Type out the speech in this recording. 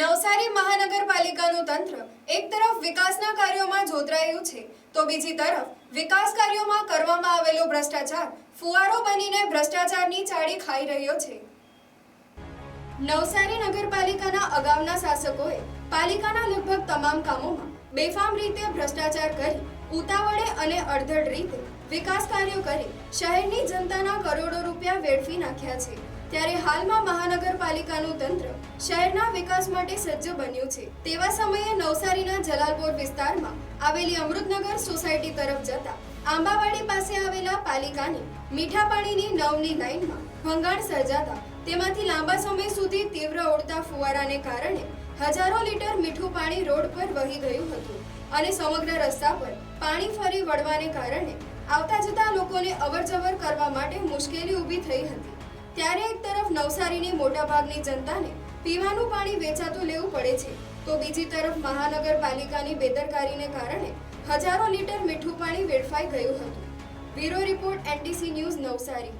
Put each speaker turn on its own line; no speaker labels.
નવસારી મહાનગરપાલિકાનું તંત્ર એક તરફ વિકાસના કાર્યોમાં જોતરાયું છે, તો બીજી તરફ વિકાસ કાર્યોમાં કરવામાં આવેલો ભ્રષ્ટાચાર ફુવારો બનીને ભ્રષ્ટાચારની ચાળી ખાઈ રહ્યો છે. નવસારી નગરપાલિકાના અગાઉના શાસકોએ પાલિકાના લગભગ તમામ કામોમાં બેફામ રીતે ભ્રષ્ટાચાર કરી, ઉતાવળે અને અડધડ રીતે વિકાસ કાર્યો કરી શહેરની જનતાના કરોડો રૂપિયા વેડફી નાખ્યા છે. ત્યારે હાલમાં મહાનગરપાલિકાનું તંત્ર શહેરના વિકાસ માટે સજ્જ બન્યું છે. તેવા સમયે નવસારીના જલાલપોર વિસ્તારમાં આવેલી અમૃતનગર સોસાયટી તરફ જતા આંબાવાડી પાસે આવેલા પાલિકાની મીઠા પાણીની નવની લાઇનમાં ભંગાણ સર્જાતા તેમાંથી લાંબા સમય સુધી તીવ્ર ઉડતા ફુવારાને કારણે હજારો લીટર મીઠું પાણી રોડ પર વહી ગયું હતું અને સમગ્ર રસ્તા પર પાણી ફરી વળવાને કારણે આવતા જતા લોકોને અવરજવર કરવા માટે મુશ્કેલી ઊભી થઈ હતી. ત્યારે એક તરફ નવસારીની મોટાભાગની જનતાને પીવાનું પાણી વેચાતું લેવું પડે છે, તો બીજી તરફ મહાનગરપાલિકાની બેદરકારીને કારણે હજારો લીટર મીઠું પાણી વેડફાઈ ગયું હતું. Bureau report NTC news Navsari.